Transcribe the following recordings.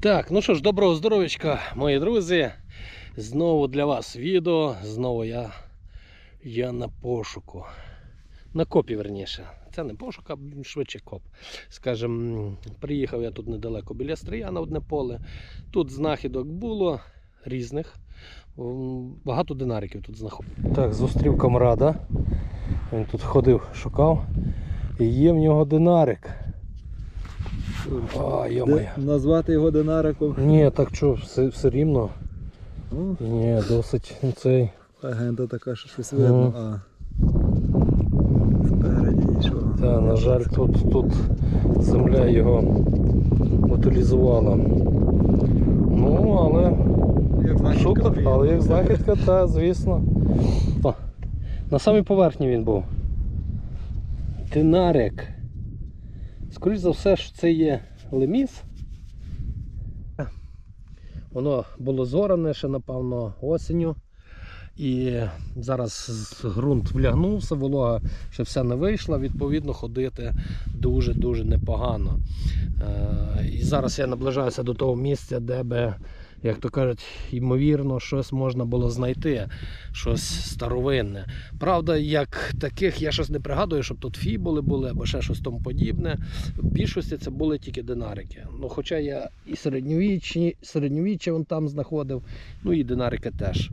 Так, ну що ж, доброго здоров'ячка, мої друзі. Знову для вас відео. Знову я, я на пошуку. На копі, верніше. Це не пошук, а швидше коп. Скажем, приїхав я тут недалеко біля Стрия на одне поле. Тут знахідок було різних. Багато динариків тут знаходив. Так, зустрів камрада. Він тут ходив, шукав. І є в нього динарик. А. Назвати його динариком. Ні, так що, все, все рівно. Ну, Ні, досить цей. легенда така, що щось видно, а спереді нічого. Та, на жаль, тут, тут земля його утилізувала. Ну, але Як знахідка супер, але як знахідка, та, звісно. О, на самій поверхні він був. Динарик. Скоріше за все, що це є леміс. Воно було зоране ще, напевно, осінню. І зараз ґрунт влягнувся, волога ще вся не вийшла, відповідно, ходити дуже-дуже непогано. Е, І зараз я наближаюся до того місця, де би, як то кажуть, ймовірно, щось можна було знайти, щось старовинне. Правда, як таких я щось не пригадую, щоб тут фібули були або ще щось тому подібне. В більшості це були тільки динарики. Ну, хоча я і середньовіччя вон там знаходив, ну і динарики теж.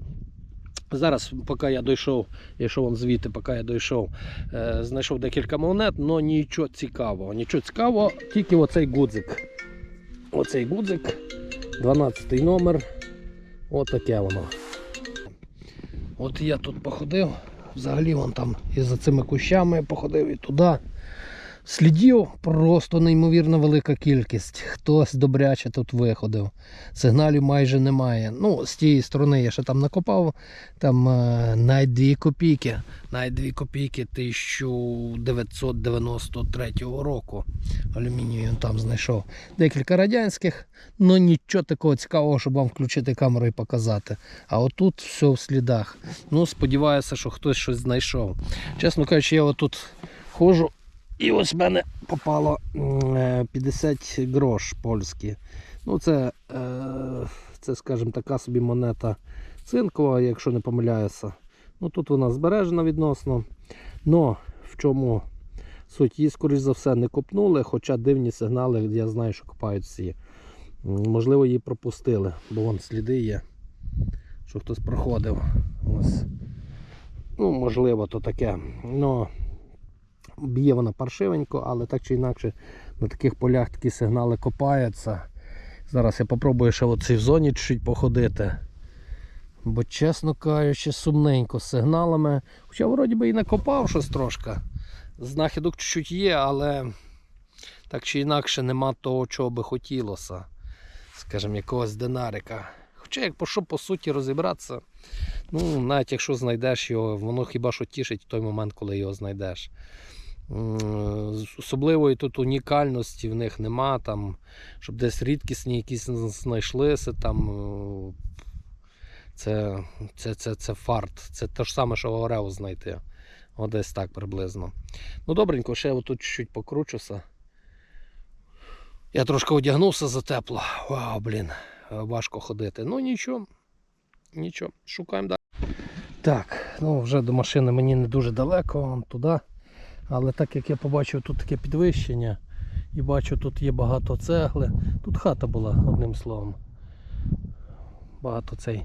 Зараз, поки я дійшов, я йшов вон звідти, поки я дійшов, е, знайшов декілька монет, але нічого цікавого. Нічого цікавого, тільки оцей гудзик. Оцей гудзик, 12 номер. Отаке воно. От я тут походив, взагалі вон там і за цими кущами походив і туди. Слідів просто неймовірно велика кількість. Хтось добряче тут виходив. Сигналів майже немає. Ну, з тієї сторони я ще там накопав. Там е, навіть 2 копійки. Навіть 2 копійки 1993 року. Алюмінію там знайшов. Декілька радянських, але нічого такого цікавого, щоб вам включити камеру і показати. А отут все в слідах. Ну, сподіваюся, що хтось щось знайшов. Чесно кажучи, я отут ходжу. І ось в мене попало е, 50 грош польські. Ну, це, е, це, скажімо, така собі монета цинкова, якщо не помиляюся. Ну, тут вона збережена відносно. Но в чому суть? Її, скоріш за все, не копнули, хоча дивні сигнали, я знаю, що копають всі. Можливо, її пропустили, бо вон сліди є, що хтось проходив. Ось. Ну, можливо, то таке. Но Б'є вона паршивенько, але так чи інакше на таких полях такі сигнали копаються. Зараз я попробую ще в цій зоні чуть походити. Бо, чесно кажучи, сумненько з сигналами. Хоча вроді би і накопав щось трошки. Знахідок чуть-чуть є, але так чи інакше нема того, чого би хотілося. Скажімо, якогось динарика. Хоча, як по що по суті розібратися, ну, навіть якщо знайдеш його, воно хіба що тішить в той момент, коли його знайдеш. М, Особливої тут унікальності в них нема, там, щоб десь рідкісні якісь знайшлися. Там, е, це, це, це, це фарт. Це те ж саме, що Орео знайти. О, десь так приблизно. Ну, добренько, ще я отут чуть-чуть покручуся. Я трошки одягнувся за тепло. Вау, блін, важко ходити. Ну нічого, нічого, шукаємо далі. Так, ну вже до машини мені не дуже далеко, туди. Але так як я побачив тут таке підвищення і бачу, тут є багато цегли. Тут хата була, одним словом. Багато цей.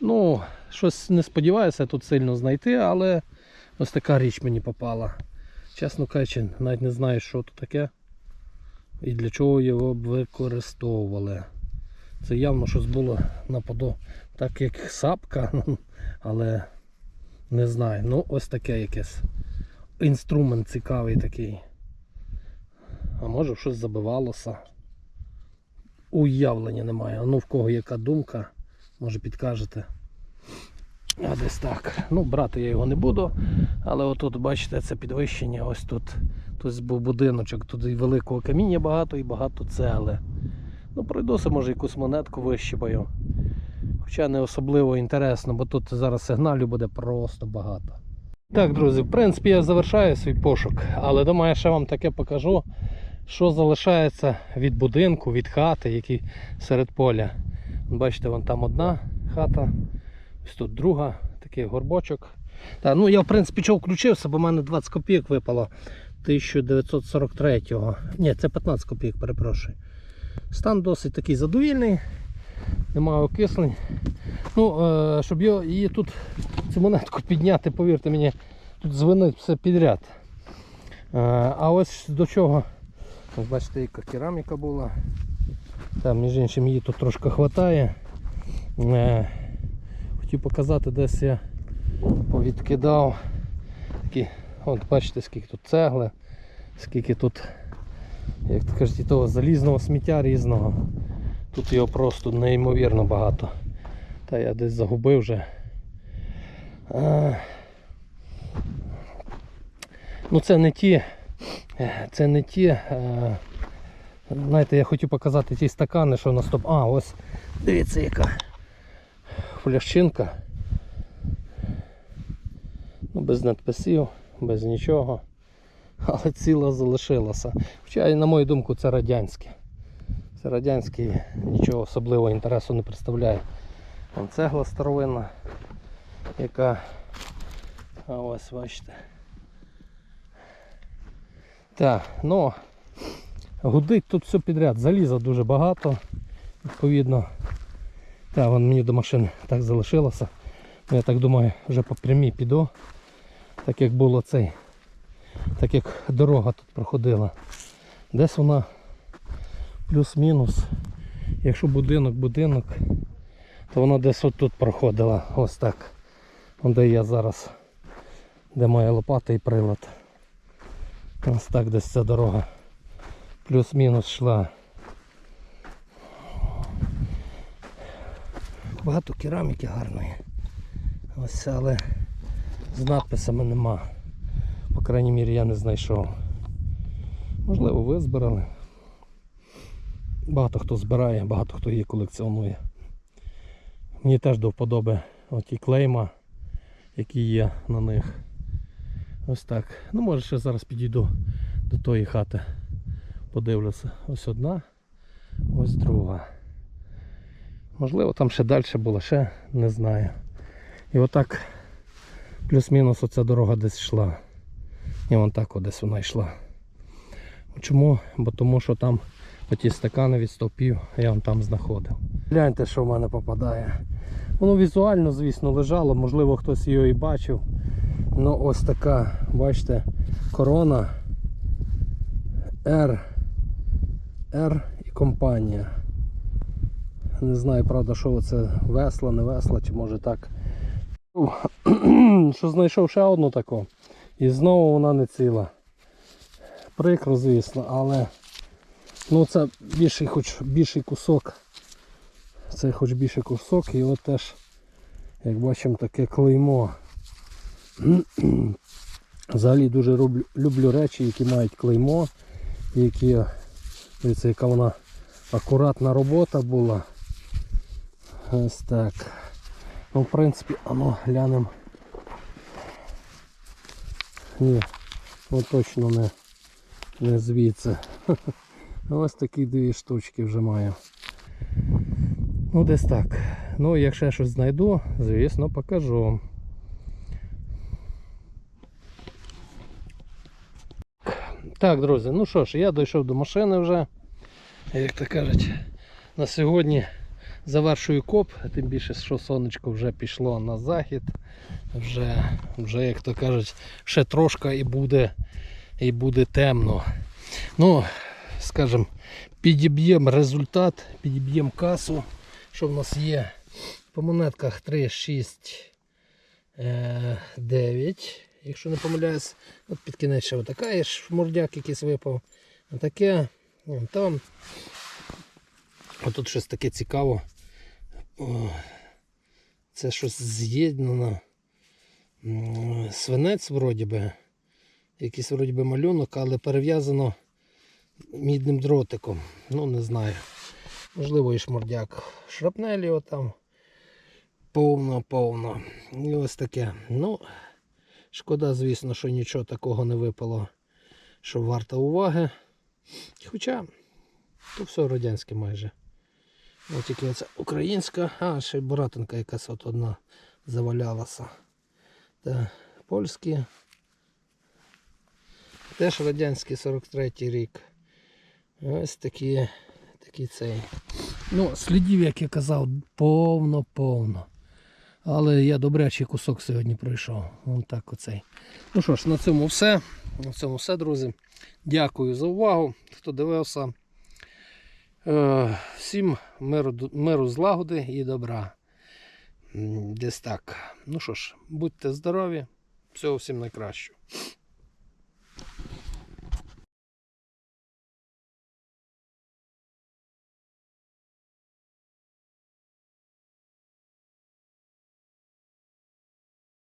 Ну, щось не сподіваюся тут сильно знайти, але ось така річ мені попала. Чесно кажучи, навіть не знаю, що тут таке і для чого його б використовували. Це явно щось було наподо, так як сапка, але не знаю. Ну, ось таке якесь інструмент цікавий такий. А може щось забивалося. Уявлення немає. А ну в кого яка думка, може підкажете. А десь так. Ну, брати я його не буду. Але отут, бачите, це підвищення. Ось тут. Тут був будиночок, тут і великого каміння багато і багато цегли. Ну, пройдуся, може, якусь монетку вищипаю. Хоча не особливо інтересно, бо тут зараз сигналів буде просто багато. Так, друзі, в принципі, я завершаю свій пошук, але думаю, я ще вам таке покажу, що залишається від будинку, від хати, який серед поля. Бачите, вон там одна хата, ось тут друга, такий горбочок. Та, ну я в принципі чого включився, бо в мене 20 копійок випало 1943-го. Ні, це 15 копійок, перепрошую. Стан досить такий задовільний, немає окислень. Ну, е, щоб її тут цю монетку підняти, повірте мені, тут дзвонить все підряд. Е, а ось до чого, бачите, яка кераміка була. Там, між іншим, її тут трошки вистачає. Е, хотів показати, десь я повідкидав. Такі, от бачите, скільки тут цегли, скільки тут, як то кажуть, того залізного сміття різного. Тут його просто неймовірно багато. Та я десь загубив вже. А, ну це не ті. Це не ті. е, Знаєте, я хотів показати ті стакани, що на стоп. А, ось дивіться яка флящинка. Ну, без надписів, без нічого. Але ціла залишилася. Хоча, на мою думку, це радянське. Це радянський нічого особливого інтересу не представляє. Вон цегла старовинна, яка. А ось бачите. Так, ну гудить тут все підряд. Заліза дуже багато. Відповідно. Так, вон мені до машини так залишилося. Ну, Я так думаю, вже по прямій піду. Так як було цей. Так як дорога тут проходила. Десь вона плюс-мінус. Якщо будинок, будинок, то вона десь отут проходила. Ось так. Де я зараз, де моя лопата і прилад. Ось так десь ця дорога. Плюс-мінус йшла. Багато кераміки гарної. Ось, але з надписами нема. По крайній мірі я не знайшов. Можливо, ви збирали. Багато хто збирає, багато хто її колекціонує. Мені теж до вподоби оті клейма, які є на них. Ось так. Ну може ще зараз підійду до тої хати. Подивлюся. Ось одна, ось друга. Можливо там ще далі було, ще не знаю. І отак плюс-мінус оця дорога десь йшла. І вон так десь вона йшла. Чому? Бо тому що там оті стакани від стовпів я вон там знаходив. Гляньте, що в мене попадає. Воно візуально, звісно, лежало, можливо хтось його і бачив. Ну ось така, бачите, корона R. R і компанія. Не знаю, правда, що це весла, не весла, чи може так. Що знайшов ще одну таку. І знову вона не ціла. Прикро, звісно, але ну це більший хоч більший кусок. Це хоч більший кусок і от теж, як бачимо, таке клеймо. Взагалі дуже люблю, речі, які мають клеймо, які, дивіться, яка вона акуратна робота була. Ось так. Ну, в принципі, ану, глянемо. Ні, ну точно не, не звідси. Ось такі дві штучки вже маю. Ну, десь так. Ну, якщо я щось знайду, звісно, покажу. Так, друзі, ну що ж, я дійшов до машини вже. Як то кажуть, на сьогодні завершую коп, тим більше, що сонечко вже пішло на захід. Вже, вже як то кажуть, ще трошки і буде, і буде темно. Ну, скажімо, підіб'ємо результат, підіб'ємо касу, що в нас є. По монетках 3, 6, 9. Якщо не помиляюсь, от під кінець ще отака є шмурдяк якийсь випав. Отаке. Там. Отут щось таке цікаво. Це щось з'єднано. Свинець вроді би. Якийсь вроді би малюнок, але перев'язано мідним дротиком. Ну не знаю. Можливо і шмурдяк. Шрапнелі отам. Повно, повно. І ось таке. Ну, шкода, звісно, що нічого такого не випало, що варто уваги. Хоча то все радянське майже. Ось тільки оце українська, а ще й буратинка якась от одна завалялася. Та польські. Теж радянський 43-й рік. Ось такі, такі цей. Ну, слідів, як я казав, повно-повно. Але я добрячий кусок сьогодні пройшов. Вон так оцей. Ну що ж, на цьому все. На цьому все, друзі. Дякую за увагу, хто дивився. Е, Всім миру, миру злагоди і добра. Десь так. Ну що ж, будьте здорові. Всього всім найкращого.